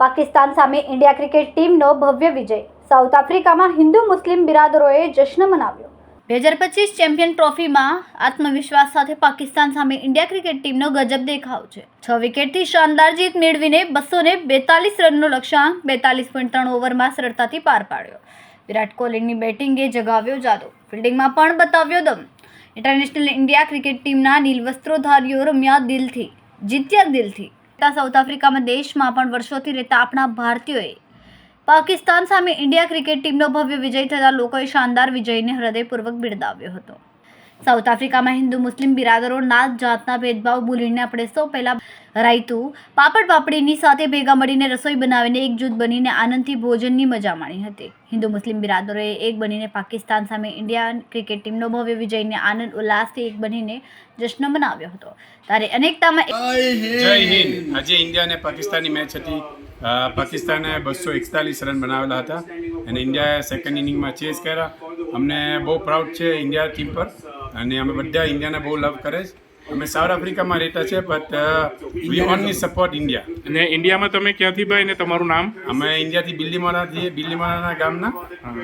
પાકિસ્તાન સામે India cricket ટીમનો ભવ્ય વિજય. સાઉથ આફ્રિકામાં હિન્દુ મુસ્લિમ બિરાદરોએ જશ્ન મનાવ્યો. બે હજાર પચીસ ચેમ્પિયન ટ્રોફીમાં આત્મવિશ્વાસ સાથે પાકિસ્તાન સામે ઇન્ડિયા ક્રિકેટ ટીમનો ગજબ દેખાવ છે. છ વિકેટથી શાનદાર જીત મેળવીને બસો ને બેતાલીસ રનનો લક્ષ્યાંક, બેતાલીસ પોઈન્ટ ત્રણ ઓવરમાં સરળતાથી પાર પાડ્યો. વિરાટ કોહલીની બેટિંગે જગાવ્યો જાદુ. ફિલ્ડિંગમાં પણ બતાવ્યો દમ. ઇન્ટરનેશનલ ઇન્ડિયા ક્રિકેટ ટીમના નીલ વસ્ત્રોધારીઓ રમ્યા દિલથી, જીત્યા દિલથી. સાઉથ આફ્રિકામાં દેશમાં પણ વર્ષોથી રહેતા આપણા ભારતીયોએ પાકિસ્તાન સામે ઇન્ડિયા ક્રિકેટ ટીમનો ભવ્ય વિજય થતાં લોકોએ શાનદાર વિજયને હૃદયપૂર્વક બિરદાવ્યો હતો. સાઉથ આફ્રિકામાં હિન્દુ મુસ્લિમ બિરાદરો નાત જાતના ભેદભાવ ભૂલીને આપણે સૌ પહેલાં રાયતું પાપડ પાપડીની સાથે ભેગા મળીને રસોઈ બનાવીને એકજૂથ બનીને આનંદથી ભોજનની મજા માણી હતી. હિન્દુ મુસ્લિમ બિરાદરોએ એક બનીને પાકિસ્તાન સામે ઇન્ડિયા ક્રિકેટ ટીમનો ભવ્ય વિજયને આનંદ ઉલ્લાસથી એક બનીને જશ્ન મનાવ્યો હતો. ત્યારે અનેકતામાં જય હિન્દ! આજે ઇન્ડિયા અને પાકિસ્તાનની મેચ હતી. પાકિસ્તાને બસો એકતાલીસ રન બનાવેલા હતા અને ઇન્ડિયાએ સેકન્ડ ઇનિંગમાં ચેસ કર્યા. અમને બહુ પ્રાઉડ છે ઇન્ડિયા ટીમ પર. અને અમે બધા ઇન્ડિયાને બહુ લવ કરે છે. અમે સાઉથ આફ્રિકામાં રહેતા છે but we only support India અને ઇન્ડિયામાં તમે ક્યાંથી ભાઈ ને તમારું નામ? અમે ઇન્ડિયાથી બિલ્લીમાળા છીએ બિલ્લીમાળાના ગામના.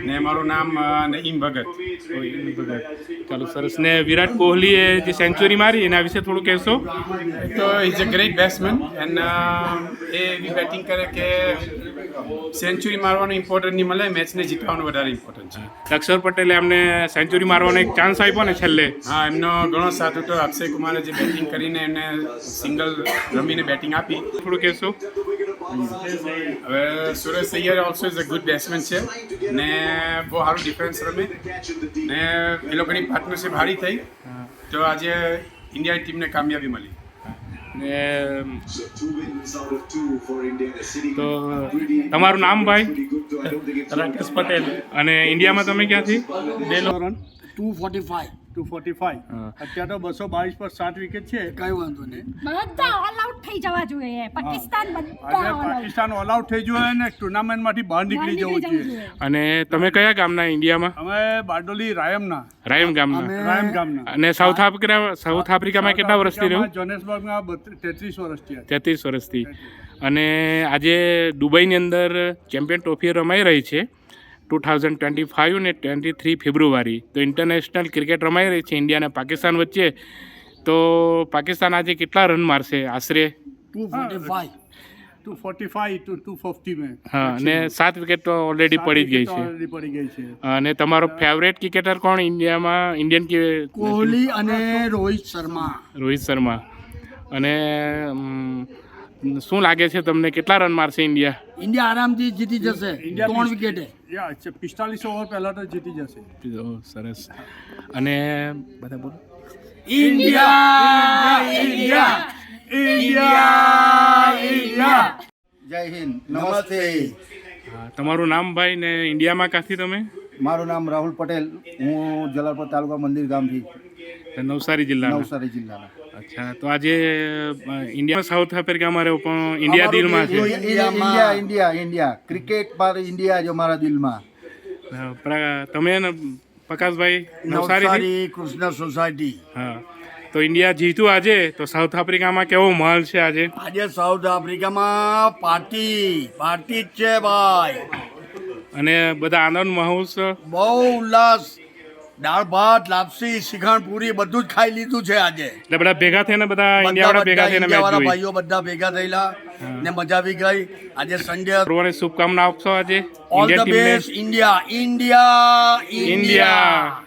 ને મારું નામ અ, નઈમ ભગત. ચાલો સરસ. ને વિરાટ કોહલીએ જે સેન્ચુરી મારી એના વિશે થોડું કહેશો? તો is a great batsman and એ એવી બેટિંગ કરે કે સેન્ચુરી મારવાનું ઇમ્પોર્ટન્ટ નહીં મળે મેચને જીતવાનું વધારે ઇમ્પોર્ટન્ટ છે. અક્ષર પટેલે અમને સેન્ચુરી મારવાનો એક ચાન્સ આપ્યો ને છેલ્લે? હા એમનો ઘણો સાથ હતો. અક્ષય કુમારે જે બેટિંગ કરીને એમને સિંગલ રમીને બેટિંગ આપી. થોડું કહેશું? હવે Suresh સૈયર also is a good batsman છે ને બહુ સારું ડિફેન્સ રમે. ને એ લોકોની પાર્ટનરશિપ સારી થઈ. તો આજે ઇન્ડિયા ટીમને કામયાબી મળી. ને તો તમારું નામ ભાઈ? રાકેશ પટેલ. અને ઇન્ડિયામાં તમે ક્યાંથી? Two forty five two forty five હા. અત્યારે તો બસો બાવીસ પર સાત વિકેટ છે. કઈ વાંધો નહીં. બધા ઓલ આઉટ થઈ જવા જોઈએ. પાકિસ્તાન બધા આજે પાકિસ્તાન ઓલ આઉટ થઈ જોઈએ ને ટુર્નામેન્ટમાંથી બહાર નીકળી જવું જોઈએ. અને તમે કયા ગામના ઇન્ડિયામાં? અમે બારડોલી રાયમના. રાયમ ગામના. રાયમ ગામના. અને સાઉથ આફ્રિકા સાઉથ આફ્રિકામાં કેટલા વર્ષથી રહ્યું? જોનેસબર્ગમાં તેત્રીસ વર્ષથી. તેત્રીસ વર્ષથી. અને આજે દુબઈની અંદર ચેમ્પિયન ટ્રોફી રમાઈ રહી છે. ટુ થાઉઝન્ડ ટ્વેન્ટી ફાઇવ ને ટ્વેન્ટી થ્રી ફેબ્રુઆરી. તો ઇન્ટરનેશનલ ક્રિકેટ રમાઈ રહી છે ઇન્ડિયા અને પાકિસ્તાન વચ્ચે. તો પાકિસ્તાન આજે કેટલા રન મારશે? આશરે? Two forty five. To two fifty મેં. હા અને સાત વિકેટ તો ઓલરેડી પડી જ ગઈ છે. ઓલરેડી પડી ગઈ છે. અને તમારો ફેવરેટ ક્રિકેટર કોણ? ઇન્ડિયામાં ઇન્ડિયન કે કોહલી અને રોહિત શર્મા. રોહિત શર્મા. અને શું લાગે છે તમને કેટલા રન મારશે ઇન્ડિયા? ઇન્ડિયા આરામથી જીતી જશે. ઇન્ડિયા ત્રણ વિકેટે. પિસ્તાલીસ ઓવર પહેલા તો જીતી જશે. સરસ. અને બધા બોલો. India India India India. જય હિન્દ. નમસ્તે. તમારું નામ ભાઈ ને ઇન્ડિયામાં ક્યાંથી તમે? મારું નામ રાહુલ પટેલ. હું જલાલપુર તાલુકા મંદિર ગામથી. નવસારી જિલ્લા નવસારી જિલ્લાના. અચ્છા તો આજે ઇન્ડિયા સાઉથ આફ્રિકામાં રહ્યો પણ ઇન્ડિયા દિલમાં છે. ઇન્ડિયા ઇન્ડિયા ઇન્ડિયા ક્રિકેટ પર ઇન્ડિયા જ અમારા દિલમાં. તમે ને પ્રકાશભાઈ નવસારી નવસારી કૃષ્ણ સોસાયટી. હા. તો ઇન્ડિયા જીત્યું આજે તો સાઉથ આફ્રિકામાં કેવો માલ છે આજે? આજે સાઉથ આફ્રિકામાં પાર્ટી પાર્ટી જ છે ભાઈ. અને બધા આનંદ મહોત્સવ? બહુ ઉલ્લાસ. દાળ ભાત લાપસી શિખંડ પૂરી બધું જ ખાઈ લીધું છે આજે. એટલે બધા ભેગા થઈને બધા ઇન્ડિયાવાળા ભેગા થઈને મેચ જોઈ. ભાઈઓ બધા ભેગા થયેલા ને મજા આવી ગઈ આજે સંજય સર્વને શુભકામના આપશો આજે? All the best India India India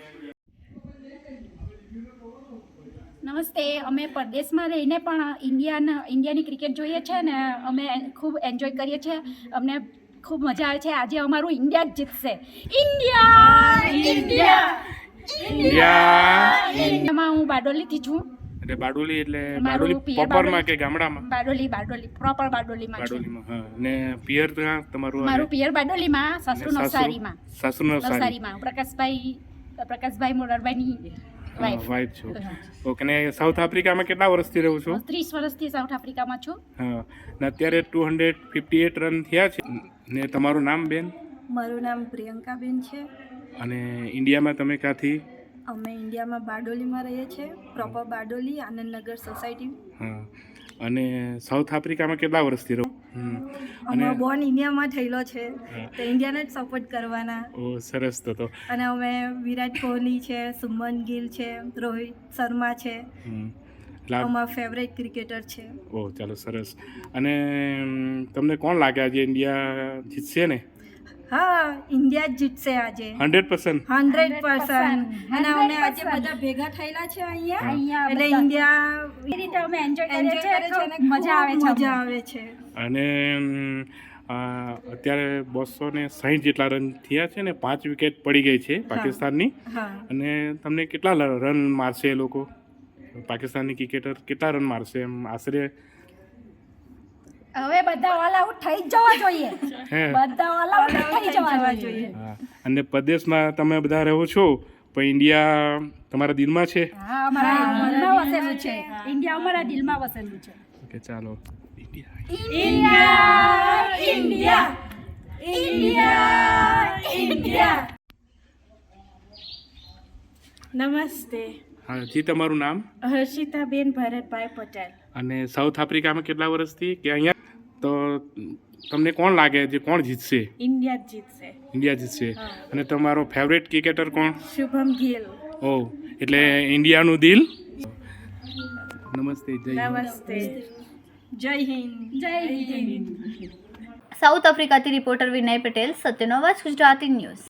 નમસ્તે અમે પરદેશમાં રહીને પણ ઇન્ડિયાના ઇન્ડિયાની ક્રિકેટ જોઈએ છે ને અમે ખૂબ એન્જોય કરીએ છીએ. અમને ખૂબ મજા આવે છે. આજે અમારું ઇન્ડિયા જ જીતશે. ઇન્ડિયા ઇન્ડિયા ઇન્ડિયા ઇન્ડિયામાં હું બારડોલીથી છું. એટલે બારડોલી એટલે બારડોલી પ્રોપરમાં કે ગામડામાં? બારડોલી બારડોલી પ્રોપર બારડોલીમાં બારડોલીમાં હા. ને પિયર ત્યાં તમારું મારું પિયર બારડોલીમાં સાસુ નવસારીમાં. સાસુ નવસારીમાં. પ્રકાશભાઈ પ્રકાશભાઈ મોરારભાઈની વાઇફ છો. ઓકે ને સાઉથ આફ્રિકામાં કેટલા વર્ષથી રહું છું? ત્રીસ વર્ષથી સાઉથ આફ્રિકામાં છું. હા. ને અત્યારે two hundred fifty eight run થયા છે. ને તમારું નામ બેન? મારું નામ પ્રિયંકાબેન છે. અને ઇન્ડિયામાં તમે ક્યાંથી? અમે ઇન્ડિયામાં બારડોલીમાં રહીએ છીએ પ્રોપર બારડોલી આનંદનગર સોસાયટી હા. અને સાઉથ આફ્રિકામાં કેટલા વર્ષથી રહો. અને બોર્ન ઇન્ડિયામાં થયેલો છે તો ઇન્ડિયાને જ સપોર્ટ કરવાના. ઓ સરસ તો તો. અને અમે વિરાટ કોહલી છે સુમન ગિલ છે રોહિત શર્મા છે. અમારા ફેવરેટ ક્રિકેટર છે. ઓ ચાલો સરસ. અને તમને કોણ લાગે આજે ઇન્ડિયા જીતશે ને? હા ઇન્ડિયા જ જીતશે આજે. Hundred percent. Hundred percent. અને અમે આજે બધા ભેગા થયેલા છે અહીંયા. અહીંયા એટલે ઇન્ડિયા એ રીતે અમે એન્જોય કરીએ છીએ. અને મજા આવે છે મજા આવે છે. અને અત્યારે બસો ને સાહીઠ જેટલા રન થયા છે ને પાંચ વિકેટ પડી ગઈ છે પાકિસ્તાનની. અને તમને કેટલા રન મારશે એ લોકો? પાકિસ્તાનની ક્રિકેટર કેટલા રન મારશે એમ આશરે હવે બધા ઓલ આઉટ થઈ જવા જોઈએ. હે. બધા ઓલ આઉટ થઈ જવા જોઈએ. હા. અને પ્રદેશમાં તમે બધા રહો છો પણ ઇન્ડિયા તમારા દિલમાં છે? હા અમારા દિલમાં વસેલું છે. ઇન્ડિયા અમારા દિલમાં વસેલું છે. ઓકે ચાલો. India India. India India India. નમસ્તે. હા જી તમારું નામ? હર્ષિતાબેન ભરતભાઈ પટેલ. અને સાઉથ આફ્રિકામાં કેટલા વર્ષથી કે અહીંયા? તો તમને કોણ લાગે છે કોણ જીતશે? ઇન્ડિયા જીતશે. ઇન્ડિયા જીતશે. અને તમારો ફેવરેટ ક્રિકેટર કોણ? શુભમ ગિલ. ઓ એટલે ઇન્ડિયાનું દિલ? નમસ્તે જય હિન્દ. નમસ્તે. જય હિન્દ. જય હિન્દ. સાઉથ આફ્રિકાથી રિપોર્ટર વિનય પટેલ સત્યનો અવાજ ગુજરાતી ન્યૂઝ.